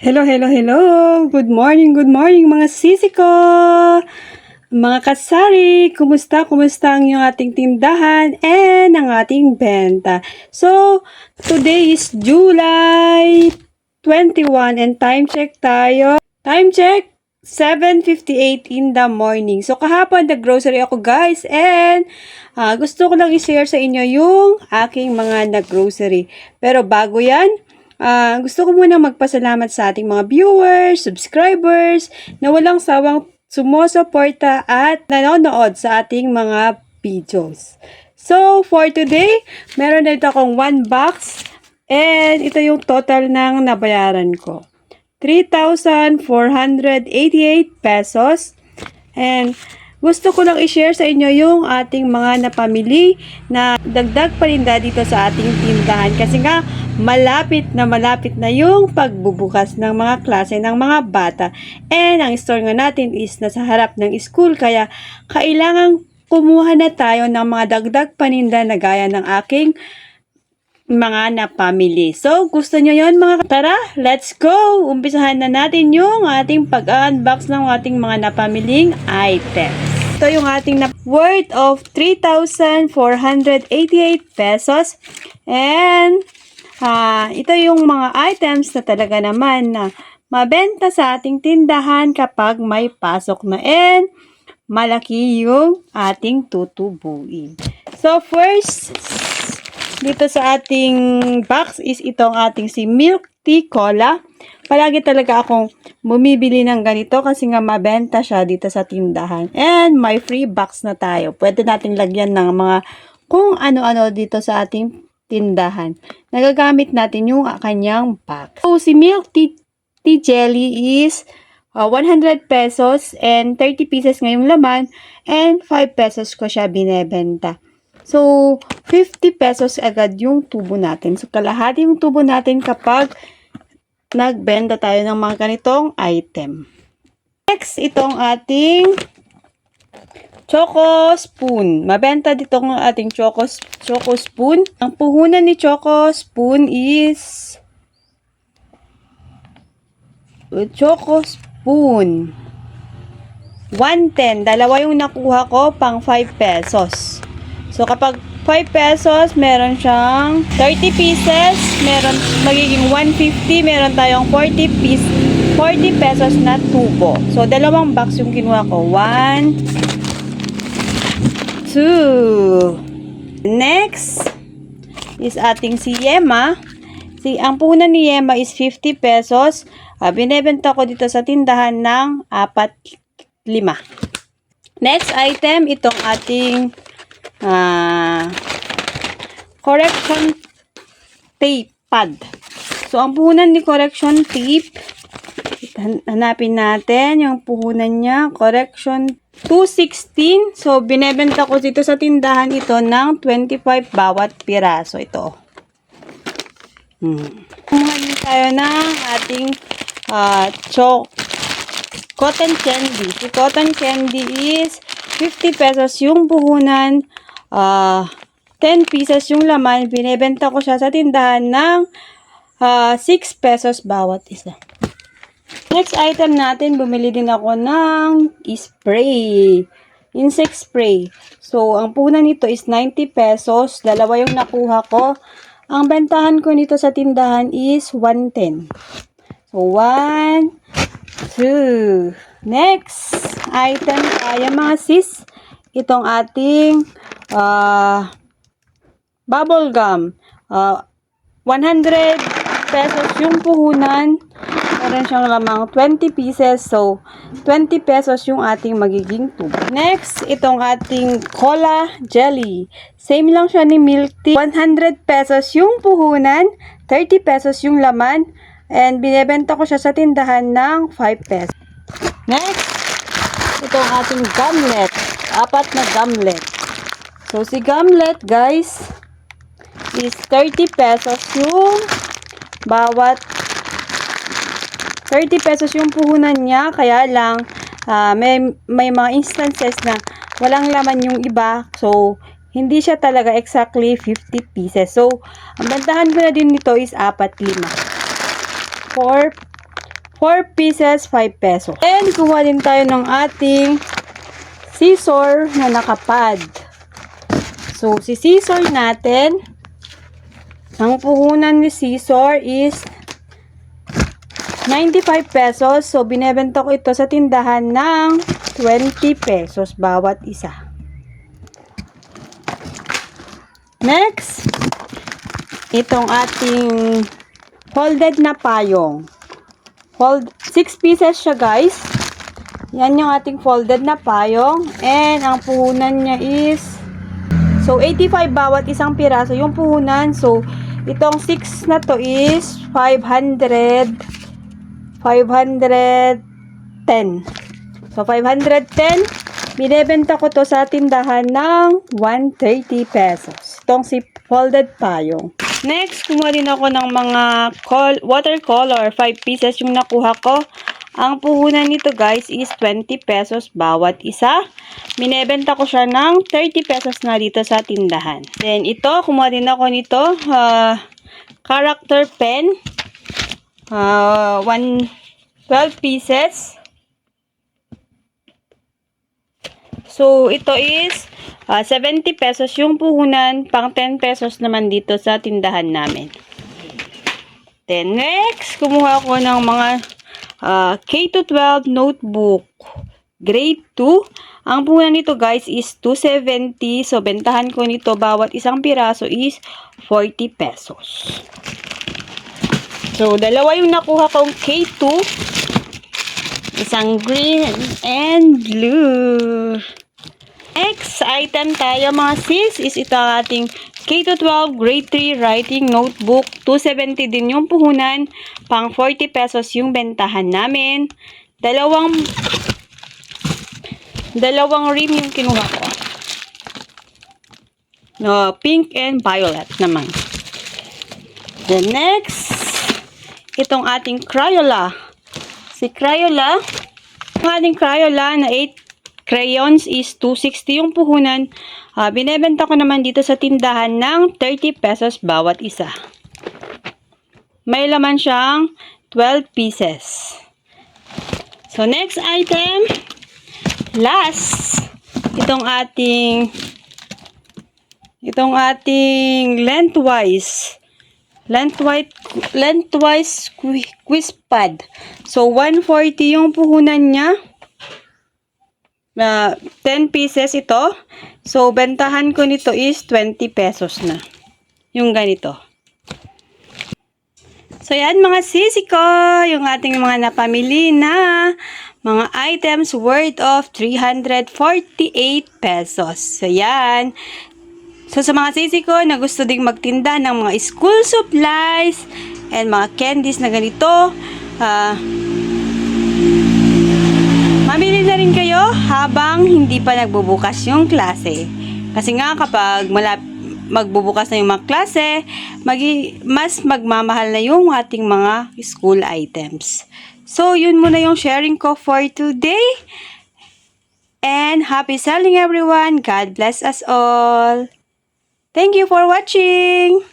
Hello, hello, hello! Good morning, good morning mga sisi ko! Mga kasari, kumusta, kumusta ang yung ating tindahan and ang ating benta? So, today is July 21 and time check tayo. Time check, 7.58 in the morning. So, kahapon nag-grocery ako guys and ah, gusto ko lang i-share sa inyo yung aking mga nag-grocery. Pero bago yan, ah, gusto ko muna magpasalamat sa ating mga viewers, subscribers, na walang sawang sumusuporta at nanonood sa ating mga videos. So, for today, meron na ito akong one box and ito yung total ng nabayaran ko. 3,488 pesos. And gusto ko lang i-share sa inyo yung ating mga napamili na dagdag paninda dito sa ating tindahan. Kasi nga, malapit na malapit na yung pagbubukas ng mga klase ng mga bata. And ang store nga natin is nasa harap ng school. Kaya kailangan kumuha na tayo ng mga dagdag paninda na gaya ng aking mga napamili. So, gusto nyo yon mga Tara, let's go! Umpisahan na natin yung ating pag-unbox ng ating mga napamiling items. Ito yung ating na worth of 3,488 pesos. And, ah, ito yung mga items na talaga naman na mabenta sa ating tindahan kapag may pasok na and malaki yung ating tutubuin. So, first, dito sa ating box is itong ating si Milk Tea Cola. Palagi talaga akong bumibili ng ganito kasi nga mabenta siya dito sa tindahan. And may free box na tayo. Pwede natin lagyan ng mga kung ano-ano dito sa ating tindahan. Nagagamit natin yung kanyang box. So, si Milk Tea, tea Jelly is uh, 100 pesos and 30 pieces ngayong laman and 5 pesos ko siya binebenta. So, 50 pesos agad yung tubo natin. So, kalahati yung tubo natin kapag nagbenta tayo ng mga ganitong item. Next, itong ating Choco Spoon. Mabenta dito ng ating Choco, Choco Spoon. Ang puhunan ni Choco Spoon is Choco Spoon. 110. Dalawa yung nakuha ko pang 5 pesos. So, kapag 5 pesos, meron siyang 30 pieces, meron magiging 150, meron tayong 40 piece, 40 pesos na tubo. So, dalawang box yung kinuha ko. 1, 2. Next is ating si Yema. Si, ang puhunan ni Yema is 50 pesos. Ah, binebenta ko dito sa tindahan ng 4, 5. Next item, itong ating ah, correction tape pad. So, ang puhunan ni correction tape, han- hanapin natin yung puhunan niya, correction 216. So, binebenta ko dito sa tindahan ito ng 25 bawat piraso. Ito. Hmm. Kumuha tayo ng ating ah, chok cotton candy. Si cotton candy is 50 pesos yung puhunan. Ah 10 pieces yung laman. Binebenta ko siya sa tindahan ng ah, 6 pesos bawat isa. Next item natin, bumili din ako ng spray. Insect spray. So, ang puhunan nito is 90 pesos. Dalawa yung nakuha ko. Ang bentahan ko nito sa tindahan is 110. So, 1, 2. Next item tayo mga sis. Itong ating ah bubble gum. Ah, 100 pesos yung puhunan. Meron siyang lamang 20 pieces. So, 20 pesos yung ating magiging tubo. Next, itong ating cola jelly. Same lang siya ni milk tea. 100 pesos yung puhunan. 30 pesos yung laman. And binebenta ko siya sa tindahan ng 5 pesos. Next, itong ating gumlet. Apat na gumlet. So, si gumlet, guys, is 30 pesos yung bawat 30 pesos yung puhunan niya. Kaya lang, ah, may, may mga instances na walang laman yung iba. So, hindi siya talaga exactly 50 pieces. So, ang bantahan ko na din nito is 4, 5. 4, 4 pieces, 5 pesos. And kumuha din tayo ng ating scissor na nakapad. So, si scissor natin, ang puhunan ni scissor is 95 pesos. So, binebenta ko ito sa tindahan ng 20 pesos bawat isa. Next, itong ating folded na payong. Fold, 6 pieces siya guys. Yan yung ating folded na payong. And ang puhunan niya is, so 85 bawat isang piraso yung puhunan. So, itong 6 na to is 500, 510. So, 510, binebenta ko to sa tindahan ng 130 pesos. Itong si folded payong. Next, kumuha din ako ng mga col- watercolor. 5 pieces yung nakuha ko. Ang puhunan nito guys is 20 pesos bawat isa. Binebenta ko siya ng 30 pesos na dito sa tindahan. Then ito, kumuha din ako nito. ah, character pen. Uh, one, 12 pieces. So, ito is ah, 70 pesos yung puhunan, pang 10 pesos naman dito sa tindahan namin. Then, next, kumuha ko ng mga ah, K-12 notebook. Grade 2. Ang puhunan nito guys is 270. So, bentahan ko nito bawat isang piraso is 40 pesos. So, dalawa yung nakuha kong K2. Isang green and blue. Next item tayo mga sis is ito ang ating K-12 grade 3 writing notebook. 270 din yung puhunan. Pang 40 pesos yung bentahan namin. Dalawang dalawang rim yung kinuha ko. No, pink and violet naman. The next, itong ating Crayola. Si Crayola, ang ating Crayola na 8 crayons is 260 yung puhunan. Ah, binebenta ko naman dito sa tindahan ng 30 pesos bawat isa. May laman siyang 12 pieces. So, next item, last, itong ating, itong ating lengthwise, lengthwise, lengthwise qui- quiz pad. So, 140 yung puhunan niya. Na 10 pieces ito. So, bentahan ko nito is 20 pesos na. Yung ganito. So, yan mga sisi ko. Yung ating mga napamili na mga items worth of 348 pesos. So, yan. So, sa mga sisi ko na gusto ding magtinda ng mga school supplies and mga candies na ganito, ah, mamili habang hindi pa nagbubukas yung klase. Kasi nga kapag malap magbubukas na yung mga klase, magi mas magmamahal na yung ating mga school items. So, yun muna yung sharing ko for today. And happy selling everyone. God bless us all. Thank you for watching.